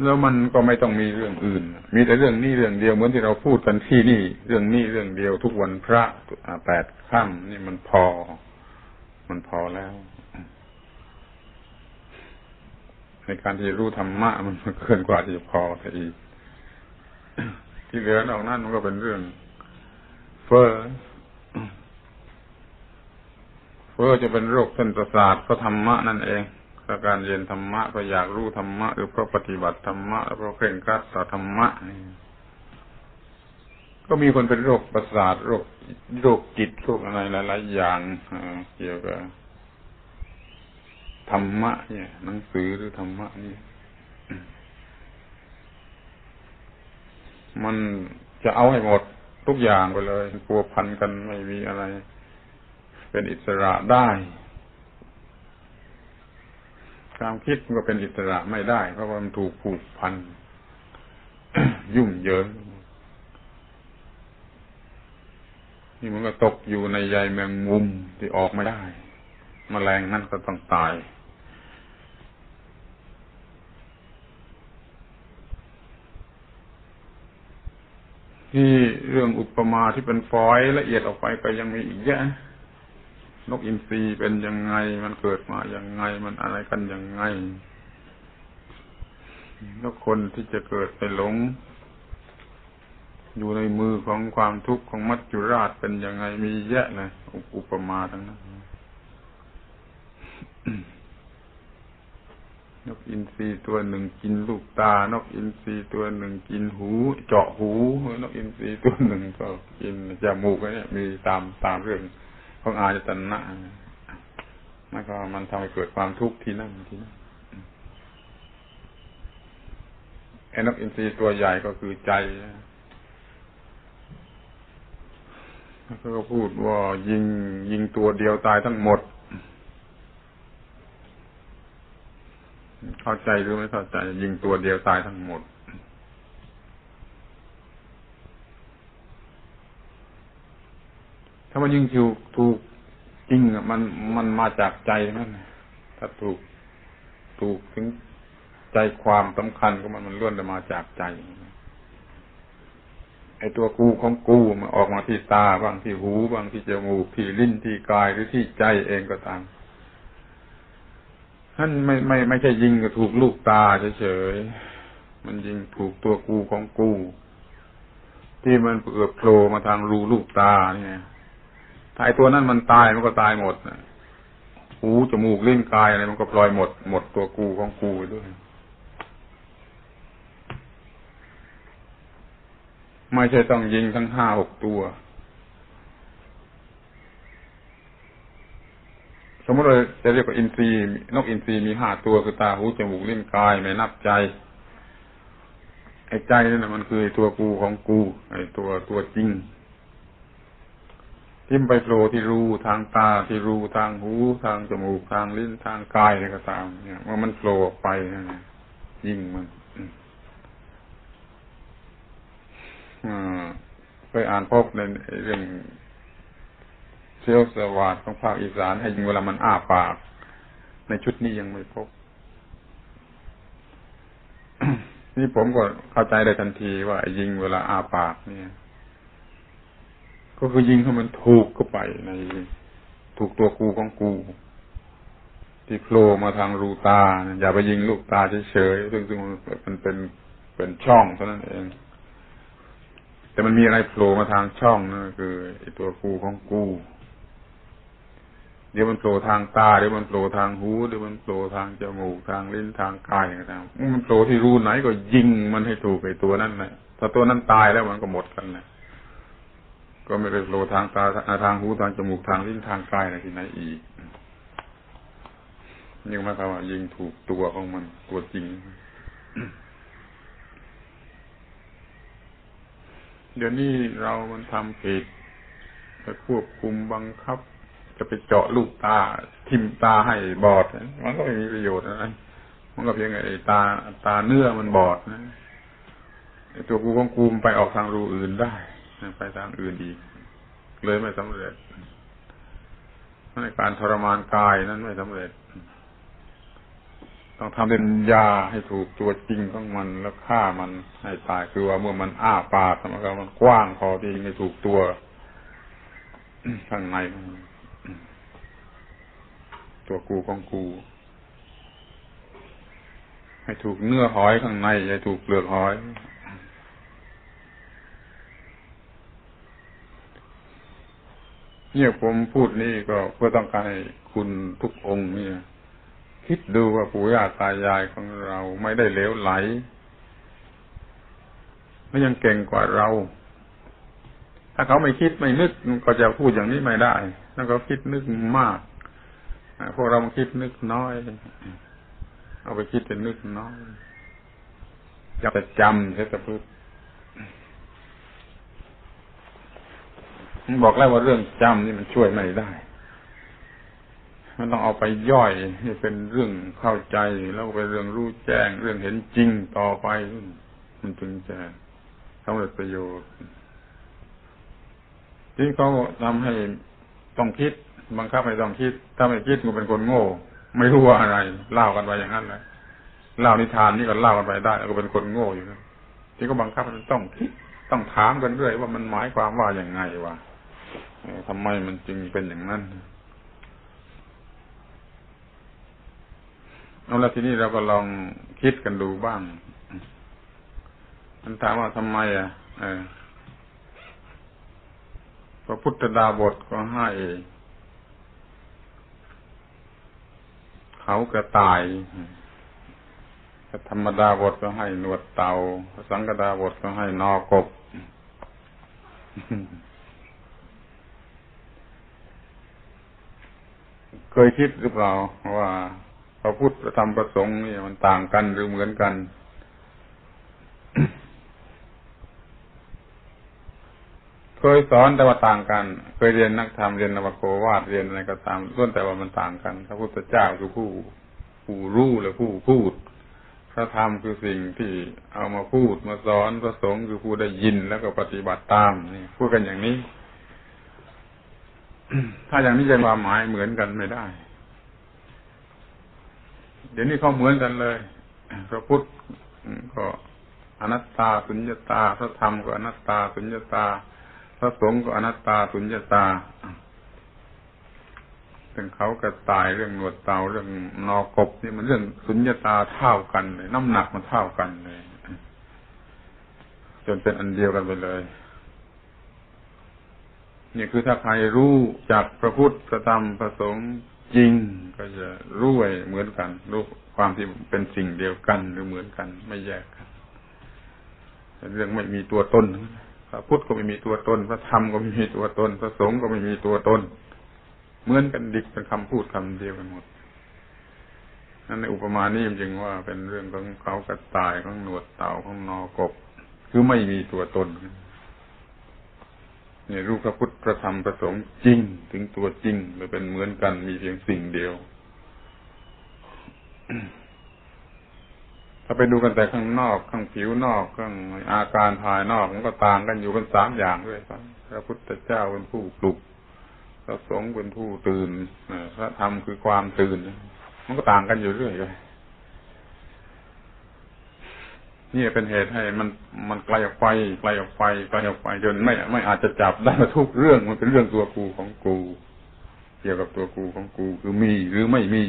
แล้วมันก็ไม่ต้องมีเรื่องอื่น มีแต่เรื่องนี้เรื่องเดียวเหมือนที่เราพูดกันที่นี่ เรื่องนี้เรื่องเดียวทุกวันพระแปดค่ำนี่มันพอ มันพอแล้ว ในการที่รู้ธรรมะมันเกินกว่าที่พอซะอีก ที่เหลือนอกนั้นมันก็เป็นเรื่อง เฟ้อเฟ้อจะเป็นโรคเส้นประสาทก็ธรรมะนั่นเองาการเรียนธรรมะก็อยากรู้ธรรมะหรือเพราะปฏิบัติธรรมะเพราะเคร่งครัดต่อธรรมะนี่ก็มีคนเป็นโรคประสาทโรคโรคจิตโรคอะไรหลายๆอย่างเกี่ยวกับธรรมะ เนี่ย หนังสือหรือธรรมะนี่มันจะเอาให้หมดทุกอย่างไปเลยปัวพันกันไม่มีอะไร เป็นอิสระได้ ความคิดมันก็เป็นอิสระไม่ได้ เพราะว่ามันถูกผูกพัน ยุ่งเหยิงนี่มันก็ตกอยู่ในใยแมงมุมที่ออกไม่ได้มแมลงนั่นก็ต้องตาย ที่เรื่องอุปมาที่เป็นฟอยละเอียดออกไปก็ยังมีอีกเยอะ นกอินทรีเป็นยังไง มันเกิดมาอย่างไง มันอะไรกันยังไง แล้วคนที่จะเกิดไปหลง อยู่ในมือของความทุกข์ของมัจจุราชเป็นยังไงมีแยะเลยอุปมาทั้งนั้นนกอินทรีตัวหนึ่งกินลูกตา นกอินทรีตัวหนึ่งกินหู เจาะหู นกอินทรีตัวหนึ่งก็กินจมูกเนี่ยมีตามตามเรื่อง ของอาจตนะมันก็มันทำให้เกิดความทุกข์ที่นั่นที่นั่นไอ้นกอินทรีตัวใหญ่ก็คือใจแล้วก็พูดว่ายิงยิงตัวเดียวตายทั้งหมด เข้าใจหรือไม่เข้าใจ ยิงตัวเดียวตายทั้งหมด ถ้า มันยิงถูกถูกจริงอะมันมันมาจากใจนั่นถ้าถูกถูกถึงใจความสำคัญของมันมันล้วนจะมาจากใจไอตัวกูของกูมันออกมาที่ตาบ้างที่หูบ้างที่จมูกที่ลิ้นที่กายหรือที่ใจเองก็ตามท่านไม่ไม่ไม่ใช่ยิงกับถูกลูกตาเฉยๆมันยิงถูกตัวกูของกู ที่มันเปือบโผล่มาทางรูลูกตาเนี่ย ถ้าไอตัวนั้นมันตายมันก็ตายหมดหูจมูกลิ้นกายอะไรมันก็ปล่อยหมด หมดตัวกูของกูไปด้วย ไม่ใช่ต้องยิงทั้งห้าหกตัว สมมติเราจะเรียกว่าอินทรีนกอินทรีมีห้าตัวคือตาหูจมูกลิ้นกายไม่นับใจไอ้ใจนั่นมันคือตัวกูของกู ไอ้ตัวตัวจริง ทิมไปโผล่ที่รูทางตาที่รูทางหู ทางจมูกทางลิ้นทางกายอะไรก็ตาม เนี่ยเมื่อมันโผล่ออกไปนะยิ่งมันเคยอ่านพบในเรื่องเซลสวัสดของภาคอีสานให้ยิงเวลามันอ้าปาก ในชุดนี้ยังไม่พบ นี่ผมก็เข้าใจได้ทันทีว่ายิงเวลาอ้าปากเนี่ย ก็คือยิงให้มันถูกเข้าไปในถูกตัวกูของกู ที่โผล่มาทางรูตา อย่าไปยิงลูกตาเฉยๆซึ่งซึ่งมันเป็นเป็นช่องเท่านั้นเอง แต่มันมีอะไรโผล่มาทางช่องนั่นคือไอ้ตัวกูของกูเดี๋ยวมันโผล่ทางตาเดี๋ยวมันโผล่ทางหูเดี๋ยวมันโผล่ทางจมูกทางลิ้นทางกายต่างมันโผล่ที่รูไหนก็ยิงมันให้ถูกไอ้ตัวนั้นนะถ้าตัวนั้นตายแล้วมันก็หมดกันนะ ก็ไม่ได้โลทางตาทางหูทางจมูกทางลิ้นทางกายอะไรที่ไหนอีกนี่หมายความว่ายิงถูกตัวของมันตัวจริง เดี๋ยวนี้เรามันทำผิดไปควบคุมบังคับ จะไปเจาะลูกตา ทิมตาให้บอด มันก็ไม่มีประโยชน์อะไรมันก็เพียงไอ้ตาตาเนื้อมันบอดนะตัวกูของกูมไปออกทางรูอื่นได้ ไปทางอื่นอีก เลยไม่สำเร็จในการทรมานกายนั้นไม่สำเร็จ ต้องทำเป็นยาให้ถูกตัวจริงของมันแล้วฆ่ามันให้ตายคือว่าเมื่อมันอ้าปากมันก็มันกว้างพอที่จะถูกตัวข้างในตัวกูของกู ให้ถูกเนื้อหอยข้างในอย่าถูกเปลือกหอย เนี่ยผมพูดนี่ก็เพื่อต้องการให้คุณทุกองค์เนี่ย คิดดูว่าปู่ย่าตายายของเราไม่ได้เลวไหลไม่ยังเก่งกว่าเรา ถ้าเขาไม่คิดไม่นึกก็จะพูดอย่างนี้ไม่ได้แล้วก็คิดนึกมากพวกเรามาคิดนึกน้อย เอาไปคิดเป็นนึกน้อยจะจำเสียแต่พูด บอกแล้วว่าเรื่องจำนี่มันช่วยไม่ได้ มันต้องเอาไปย่อยให้เป็นเรื่องเข้าใจ แล้วก็เป็นเรื่องรู้แจ้ง เรื่องเห็นจริงต่อไป มันถึงจะสำเร็จประโยชน์ที่เขาทำให้ต้องคิด บังคับให้ต้องคิด ถ้าไม่คิดก็เป็นคนโง่ ไม่รู้ว่าอะไร เล่ากันไปอย่างนั้นเลยเล่านิทานนี่ก็เล่ากันไปได้ก็เป็นคนโง่อยู่นะที่ก็บังคับให้ต้องคิดต้องถามกันเรื่อยว่ามันหมายความว่าอย่างไงวะ ทำไมมันจึงเป็นอย่างนั้นเอาละทีนี้เราก็ลองคิดกันดูบ้าง มันถามว่าทำไมอะพระพุทธดาบทก็ให้เขากระต่ายธรรมดาบทก็ให้หนวดเต่าสังกดาบทก็ให้นอกบ เคยคิดหรือเปล่าว่าพระพุทธธรรมประสงค์นี่มันต่างกันหรือเหมือนกัน เคยสอนแต่ว่าต่างกัน เคยเรียนนักธรรมเรียนนวโกวาดเรียนอะไรก็ตามส่วนแต่ว่ามันต่างกันพระพุทธเจ้าคือผู้ผู้รู้และผู้พูด พระธรรมคือสิ่งที่เอามาพูดมาสอนพระสงฆ์คือผู้ได้ยินแล้วก็ปฏิบัติตามนี่พูดกันอย่างนี้ ถ้าอย่างนี้จะความหมายเหมือนกันไม่ได้ เดี๋ยวนี้เขาเหมือนกันเลย พระพุทธก็อนัตตาสุญญตา พระธรรมก็อนัตตาสุญญตา พระสงฆ์ก็อนัตตาสุญญตาถึงเขากระตายเรื่องหนวดเตาเรื่องนอกบนี่มันเรื่องสุญญตาเท่ากันเลย น้ำหนักมันเท่ากันเลย จนเป็นอันเดียวกันไปเลย นี่คือถ้าใครรู้จากพระพุทธพระธรรมพระสงฆ์จริงก็จะรู้ไว้เหมือนกัน รู้ความที่เป็นสิ่งเดียวกันหรือเหมือนกัน ไม่แยกกันเรื่องไม่มีตัวตนพระพุทธก็ไม่มีตัวตน พระธรรมก็ไม่มีตัวตน พระสงฆ์ก็ไม่มีตัวตน เหมือนกันดิกเป็นคำพูดคำเดียวกันหมดนั่นในอุปมานี้จึงว่าเป็นเรื่องของเขากระต่ายของหนวดเต่าของนอกบ คือไม่มีตัวตน นี่ยรูปพระพุทธพระธรรมพระสงฆ์จริง ถึงตัวจริงมันเป็นเหมือนกันมีเพียงสิ่งเดียว ถ้าไปดูกันแต่ข้างนอก ข้างผิวนอกข้างอาการภายนอกมันก็ต่างกันอยู่กันสามอย่างด้วยครับพระพุทธเจ้าเป็นผู้ปลุกพระสงฆ์เป็นผู้ตื่นพระธรรมคือความตื่น มันก็ต่างกันอยู่เรื่อยเลย นี่เป็นเหตุให้มันมันไกลออกไปไกลออกไปไกลออกไปจนไม่ไม่อาจจะจับได้ทุกเรื่องมันเป็นเรื่องตัวกูของกู เกี่ยวกับตัวกูของกูคือมีหรือไม่มี